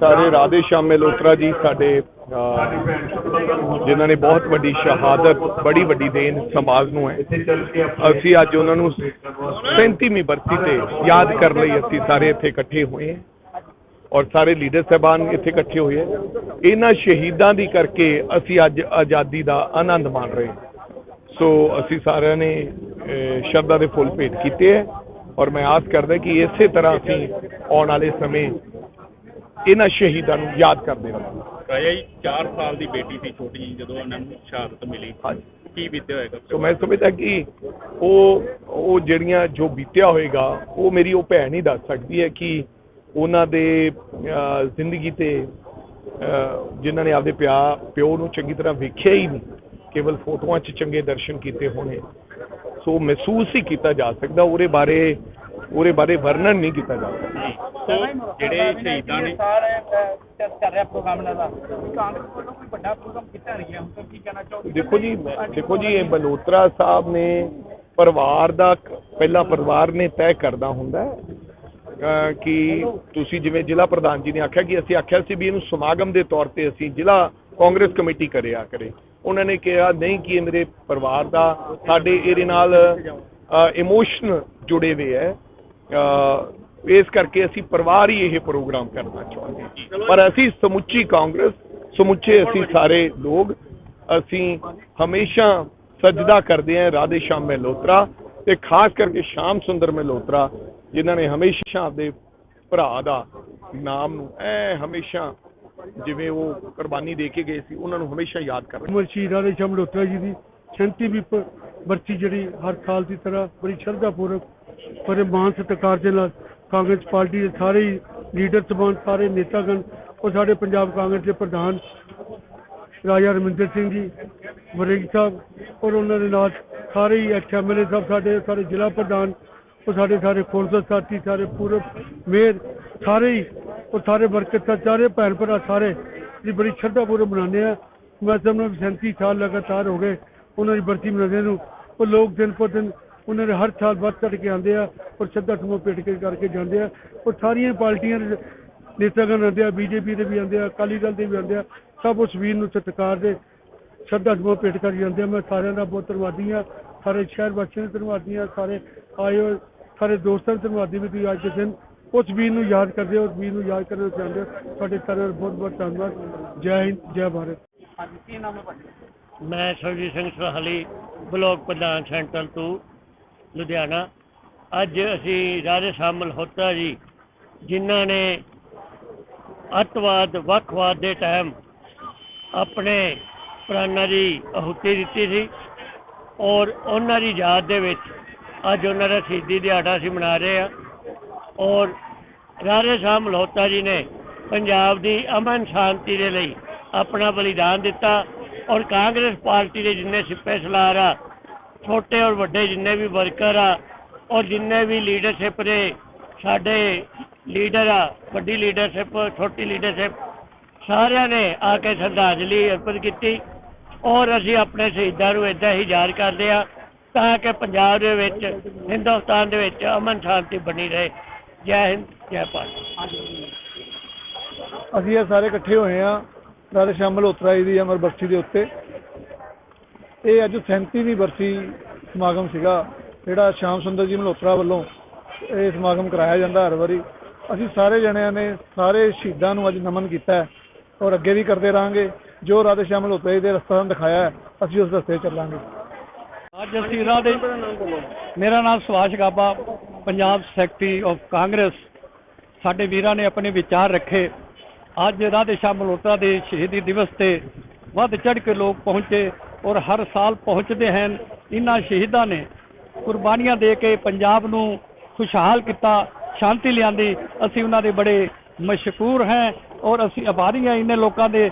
ਸਾਰੇ ਰਾਧੇ ਸ਼ਾਮ ਮਲਹੋਤਰਾ ਜੀ ਸਾਡੇ ਅਹ, ਜਿਨ੍ਹਾਂ ਨੇ ਬਹੁਤ ਵੱਡੀ ਸ਼ਹਾਦਤ ਬੜੀ ਵੱਡੀ ਦੇਣ ਸਮਾਜ ਨੂੰ ਹੈ। ਅਸੀਂ ਅੱਜ ਉਹਨਾਂ ਨੂੰ 37ਵੀਂ ਬਰਸੀ ਤੇ ਯਾਦ ਕਰਨ ਲਈ ਅਸੀਂ ਸਾਰੇ ਇੱਥੇ ਇਕੱਠੇ ਹੋਏ ਹਾਂ ਔਰ ਸਾਰੇ ਲੀਡਰ ਸਾਹਿਬਾਨ ਇੱਥੇ ਇਕੱਠੇ ਹੋਏ ਹੈ। ਇਹਨਾਂ ਸ਼ਹੀਦਾਂ ਦੀ ਕਰਕੇ ਅਸੀਂ ਅੱਜ ਆਜ਼ਾਦੀ ਦਾ ਆਨੰਦ ਮਾਣ ਰਹੇ ਹਾਂ। ਸੋ ਅਸੀਂ ਸਾਰਿਆਂ ਨੇ ਸ਼ਬਦਾਂ ਦੇ ਫੁੱਲ ਭੇਟ ਕੀਤੇ ਹੈ ਔਰ ਮੈਂ ਆਸ ਕਰਦਾ ਕਿ ਇਸੇ ਤਰ੍ਹਾਂ ਅਸੀਂ ਆਉਣ ਵਾਲੇ ਸਮੇਂ ਇਹਨਾਂ ਸ਼ਹੀਦਾਂ ਨੂੰ ਯਾਦ ਕਰਦੇ ਰਹਾਂਗੇ ਰਾਜਾ ਜੀ 4 ਸਾਲ ਦੀ ਬੇਟੀ ਸੀ ਛੋਟੀ ਜਿਹੀ ਜਦੋਂ ਉਹਨਾਂ ਨੂੰ ਸ਼ਹਾਦਤ ਮਿਲੀ। ਹਾਂਜੀ। ਕੀ ਬੀਤਿਆ ਹੋਏਗਾ? ਸੋ ਮੈਂ ਸਮਝਦਾ ਕਿ ਉਹ ਉਹ ਜਿਹੜੀਆਂ ਜੋ ਬੀਤਿਆ ਹੋਏਗਾ ਉਹ ਮੇਰੀ ਉਹ ਭੈਣ ਹੀ ਦੱਸ ਸਕਦੀ ਹੈ ਕਿ ਉਹਨਾਂ ਦੇ ਜ਼ਿੰਦਗੀ ਤੇ ਜਿਨ੍ਹਾਂ ਨੇ ਆਪਦੇ ਪਿਆ ਪਿਓ ਨੂੰ ਚੰਗੀ ਤਰ੍ਹਾਂ ਵੇਖਿਆ ਹੀ ਨਹੀਂ ਕੇਵਲ ਫੋਟੋਆਂ 'ਚ ਚੰਗੇ ਦਰਸ਼ਨ ਕੀਤੇ ਹੋਣੇ। ਸੋ ਮਹਿਸੂਸ ਹੀ ਕੀਤਾ ਜਾ ਸਕਦਾ ਉਹਦੇ ਬਾਰੇ ਉਹਦੇ ਬਾਰੇ ਵਰਣਨ ਨਹੀਂ ਕੀਤਾ ਜਾ ਸਕਦਾ। ਜਿਹੜੇ ਸ਼ਹੀਦਾਂ ਨੇ ਸਾਰੇ ਚੱਲ ਚੱਲ ਰਿਹਾ ਪ੍ਰੋਗਰਾਮ ਇਹਨਾਂ ਦਾ ਕਾਂਗਰਸ ਵੱਲੋਂ ਕੋਈ ਵੱਡਾ ਪ੍ਰੋਗਰਾਮ ਕੀਤਾ ਨਹੀਂ ਗਿਆ ਹੁਣ ਤਾਂ ਕੀ ਕਹਿਣਾ ਚਾਹੋਗੇ? ਦੇਖੋ ਜੀ ਦੇਖੋ ਜੀ ਇਹ ਬਲੋਤਰਾ ਸਾਹਿਬ ਨੇ ਪਰਿਵਾਰ ਦਾ ਪਹਿਲਾਂ ਪਰਿਵਾਰ ਨੇ ਤੈਅ ਕਰਦਾ ਹੁੰਦਾ ਕਿ ਤੁਸੀਂ ਜਿਵੇਂ ਜ਼ਿਲ੍ਹਾ ਪ੍ਰਧਾਨ ਜੀ ਨੇ ਆਖਿਆ ਕਿ ਅਸੀਂ ਆਖਿਆ ਸੀ ਵੀ ਇਹਨੂੰ ਸਮਾਗਮ ਦੇ ਤੌਰ ਤੇ ਅਸੀਂ ਜ਼ਿਲ੍ਹਾ ਕਾਂਗਰਸ ਕਮੇਟੀ ਕਰਿਆ ਕਰੇ। ਉਹਨਾਂ ਨੇ ਕਿਹਾ ਨਹੀਂ ਕਿ ਇਹ ਮੇਰੇ ਪਰਿਵਾਰ ਦਾ ਸਾਡੇ ਇਹਦੇ ਨਾਲ ਇਮੋਸ਼ਨ ਜੁੜੇ ਹੋਏ ਹੈ। ਇਸ ਕਰਕੇ ਅਸੀਂ ਪਰਿਵਾਰ ਹੀ ਇਹ ਪ੍ਰੋਗਰਾਮ ਕਰਨਾ ਚਾਹੁੰਦੇ ਹਾਂ। ਪਰ ਅਸੀਂ ਸਮੁੱਚੀ ਕਾਂਗਰਸ ਸਮੁੱਚੇ ਅਸੀਂ ਸਾਰੇ ਲੋਕ ਅਸੀਂ ਹਮੇਸ਼ਾ ਸਜਦਾ ਕਰਦੇ ਹਾਂ ਰਾਧੇ ਸ਼ਾਮ ਮਹਿਲੋਤਰਾ ਤੇ ਖਾਸ ਕਰਕੇ ਸ਼ਾਮ ਸੁੰਦਰ ਮਹਿਲੋਤਰਾ ਜਿਨ੍ਹਾਂ ਨੇ ਹਮੇਸ਼ਾ ਆਪਦੇ ਭਰਾ ਦਾ ਨਾਮ ਨੂੰ ਐ ਹਮੇਸ਼ਾ ਜਿਵੇਂ ਉਹ ਕੁਰਬਾਨੀ ਦੇ ਕੇ ਗਏ ਸੀ ਉਹਨਾਂ ਨੂੰ ਹਮੇਸ਼ਾ ਯਾਦ ਕਰ ਉਮਰ ਸ਼ਹੀਦ ਰਾਧੇ ਸ਼ਾਮ ਮਲਹੋਤਰਾ ਜੀ ਦੀ 37ਵੀਂ ਪ- ਬਰਸੀ ਜਿਹੜੀ ਹਰ ਸਾਲ ਦੀ ਤਰ੍ਹਾਂ ਬੜੀ ਸ਼ਰਧਾ ਪੂਰਵਕ ਬੜੇ ਮਾਨ ਸਤਿਕਾਰ ਦੇ ਨਾਲ ਕਾਂਗਰਸ ਪਾਰਟੀ ਦੇ ਸਾਰੇ ਹੀ ਲੀਡਰ ਸਬਾਨ ਸਾਰੇ ਨੇਤਾਗਣ ਔਰ ਸਾਡੇ ਪੰਜਾਬ ਕਾਂਗਰਸ ਦੇ ਪ੍ਰਧਾਨ ਰਾਜਾ ਰਮਿੰਦਰ ਸਿੰਘ ਜੀ, ਵਰਿੰਗ ਸਾਹਿਬ ਔਰ ਉਹਨਾਂ ਦੇ ਨਾਲ ਸਾਰੇ ਹੀ ਐਮਐਲਏ ਸਾਹਿਬ ਸਾਡੇ, ਸਾਰੇ ਜ਼ਿਲ੍ਹਾ ਪ੍ਰਧਾਨ, ਉਹ ਸਾਡੇ ਸਾਰੇ ਖੋਲਸਾ ਸਾਥੀ, ਸਾਰੇ ਪੂਰਬ ਮੇਅਰ, ਸਾਰੇ ਹੀ, ਉਹ ਸਾਰੇ ਵਰਕਰ ਸਾ- ਸਾਰੇ ਭੈਣ ਭਰਾ ਸਾਰੇ ਜੀ ਬੜੀ ਸ਼ਰਧਾ ਪੂਰਵ ਮਨਾਉਂਦੇ ਆ। ਮੈਂ ਸਮਝਦਾ ਵੀ 37 ਸਾਲ ਲਗਾਤਾਰ ਹੋ ਗਏ ਉਹਨਾਂ ਦੀ ਬਰਸੀ ਮਨਾਉਂਦੇ ਨੂੰ। ਉਹ ਲੋਕ ਦਿਨ ਪਰ ਦਿਨ ਉਹਨਾਂ ਦੇ ਹਰ ਸਾਲ ਵੱਧ ਚੜ ਕੇ ਆਉਂਦੇ ਆ ਔਰ ਸ਼ਰਧਾ ਸਮੂਹ ਭੇਟ ਕੇ ਕਰਕੇ ਜਾਂਦੇ ਆ। ਉਹ ਸਾਰੀਆਂ ਪਾਰਟੀਆਂ ਦੇ ਨੇਤਾਗਣ ਆਉਂਦੇ ਆ ਬੀਜੇਪੀ ਦੇ ਵੀ ਆਉਂਦੇ ਆ ਅਕਾਲੀ ਦਲ ਦੇ ਵੀ ਆਉਂਦੇ ਆ ਸਭ ਉਸ ਵੀਰ ਨੂੰ ਸਤਿਕਾਰ ਦੇ ਸ਼ਰਧਾ ਸਮੂਹ ਭੇਟ ਕਰ ਜਾਂਦੇ ਆ। ਮੈਂ ਸਾਰਿਆਂ ਦਾ ਬਹੁਤ ਧੰਨਵਾਦੀ ਆ ਸਾਰੇ ਸ਼ਹਿਰ ਵਾਸੀਆਂ ਦਾ ਧੰਨਵਾਦੀ ਆ ਸਾਰੇ ਆਏ ਹੋਏ ਸਾਰੇ ਦੋਸਤਾਂ ਦਾ ਧੰਨਵਾਦੀ ਵੀ ਤੁਸੀਂ ਅੱਜ ਦੇ ਦਿਨ ਉਸ ਵੀਰ ਨੂੰ ਯਾਦ ਕਰਦੇ ਹੋ ਉਸ ਵੀਰ ਨੂੰ ਯਾਦ ਕਰਨਾ ਚਾਹੁੰਦੇ ਹੋ। ਤੁਹਾਡੇ ਸਾਰਿਆਂ ਦਾ ਬਹੁਤ ਬਹੁਤ ਧੰਨਵਾਦ। ਜੈ ਹਿੰਦ ਜੈ ਭਾਰਤ। ਹਾਂਜੀ ਕੀ ਨਾਮ ਹੈ ਮੈਂ ਸਰਜੀਤ ਸਿੰਘ ਸਹਾਲੀ ਬਲਾਕ ਪ੍ਰਧਾਨ ਸੈਂਟਰਲ ਤੋਂ ਲੁਧਿਆਣਾ। ਅੱਜ ਅਸੀਂ ਰਾਜੇ ਸ਼ਾਮ ਮਲਹੋਤਰਾ ਜੀ, ਜਿਨ੍ਹਾਂ ਨੇ ਅੱਤਵਾਦ ਵੱਖਵਾਦ ਦੇ ਟਾਈਮ ਆਪਣੇ ਪ੍ਰਾਣਾਂ ਦੀ ਆਹੂਤੀ ਦਿੱਤੀ ਸੀ ਔਰ ਉਹਨਾਂ ਦੀ ਯਾਦ ਦੇ ਵਿੱਚ ਅੱਜ ਉਹਨਾਂ ਦਾ ਸ਼ਹੀਦੀ ਦਿਹਾੜਾ ਅਸੀਂ ਮਨਾ ਰਹੇ ਹਾਂ ਔਰ ਰਾਧੇ ਸ਼ਾਮ ਮਲਹੋਤਰਾ ਜੀ ਨੇ ਪੰਜਾਬ ਦੀ ਅਮਨ ਸ਼ਾਂਤੀ ਦੇ ਲਈ ਆਪਣਾ ਬਲੀਦਾਨ ਦਿੱਤਾ ਔਰ ਕਾਂਗਰਸ ਪਾਰਟੀ ਦੇ ਜਿੰਨੇ ਸਿੱਪੇ ਸਲਾਰ ਆ ਛੋਟੇ ਔਰ ਵੱਡੇ ਜਿੰਨੇ ਵੀ ਵਰਕਰ ਆ, ਔਰ ਜਿੰਨੇ ਵੀ ਲੀਡਰਸ਼ਿਪ ਦੇ ਸਾਡੇ ਲੀਡਰ ਆ, ਵੱਡੀ ਲੀਡਰਸ਼ਿਪ ਛੋਟੀ ਲੀਡਰਸ਼ਿਪ ਸਾਰਿਆਂ ਨੇ ਆ ਕੇ ਸ਼ਰਧਾਂਜਲੀ ਅਰਪਿਤ ਕੀਤੀ। ਔਰ ਅਸੀਂ ਆਪਣੇ ਸ਼ਹੀਦਾਂ ਨੂੰ ਇਦਾਂ ਹੀ ਯਾਦ ਕਰਦੇ ਆ ਤਾਂ ਕਿ ਪੰਜਾਬ ਦੇ ਵਿੱਚ, ਹਿੰਦੁਸਤਾਨ ਦੇ ਵਿੱਚ ਅਮਨ ਸ਼ਾਂਤੀ ਬਣੀ ਰਹੇ। ਜੈ ਹਿੰਦ, ਜੈ ਭਾਰਤ। ਅਸੀਂ ਇਹ ਸਾਰੇ ਇਕੱਠੇ ਹੋਏ ਆ ਰਾਧੇ ਸ਼ਾਮ ਮਲਹੋਤਰਾ ਦੀ ਅਮਰ ਬਰਸੀ ਦੇ ਉੱਤੇ। ਇਹ ਅੱਜ 37ਵੀਂ ਬਰਸੀ ਸਮਾਗਮ ਸੀਗਾ, ਜਿਹੜਾ ਸ਼ਾਮ ਸੁੰਦਰ ਜੀ ਮਲਹੋਤਰਾ ਵੱਲੋਂ ਇਹ ਸਮਾਗਮ ਕਰਾਇਆ ਜਾਂਦਾ ਹਰ ਵਾਰੀ। ਅਸੀਂ ਸਾਰੇ ਜਣਿਆਂ ਨੇ ਸਾਰੇ ਸ਼ਹੀਦਾਂ ਨੂੰ ਅੱਜ ਨਮਨ ਕੀਤਾ ਔਰ ਅੱਗੇ ਵੀ ਕਰਦੇ ਰਹਾਂਗੇ। ਜੋ ਰਾਧੇ ਸ਼ਾਮ ਮਲਹੋਤਰਾ ਜੀ ਦੇ ਰਸਤਾ ਦਿਖਾਇਆ ਅਸੀਂ ਉਸ ਰਸਤੇ ਚੱਲਾਂਗੇ। ਅੱਜ ਅਸੀਂ ਰਾਧੇ ਮੇਰਾ ਨਾਮ ਸੁਭਾਸ਼ ਗਾਬਾ, ਪੰਜਾਬ ਸੈਕਟਰੀ ਆਫ ਕਾਂਗਰਸ। ਸਾਡੇ ਵੀਰਾਂ ਨੇ ਆਪਣੇ ਵਿਚਾਰ ਰੱਖੇ। ਅੱਜ ਰਾਧੇ ਸ਼ਾਮ ਮਲਹੋਤਰਾ ਦੇ ਸ਼ਹੀਦੀ ਦਿਵਸ ਤੇ ਵੱਧ ਚੜ ਕੇ ਲੋਕ ਪਹੁੰਚੇ। ਔਰ ਹਰ ਸਾਲ ਪਹੁੰਚਦੇ ਹਨ। ਇਹਨਾਂ ਸ਼ਹੀਦਾਂ ਨੇ ਕੁਰਬਾਨੀਆਂ ਦੇ ਕੇ ਪੰਜਾਬ ਨੂੰ ਖੁਸ਼ਹਾਲ ਕੀਤਾ, ਸ਼ਾਂਤੀ ਲਿਆਂਦੀ। ਅਸੀਂ ਉਹਨਾਂ ਦੇ ਬੜੇ ਮਸ਼ਕੂਰ ਹਾਂ ਔਰ ਅਸੀਂ ਆਭਾਰੀ ਹਾਂ। ਇਹਨਾਂ ਲੋਕਾਂ ਦੇ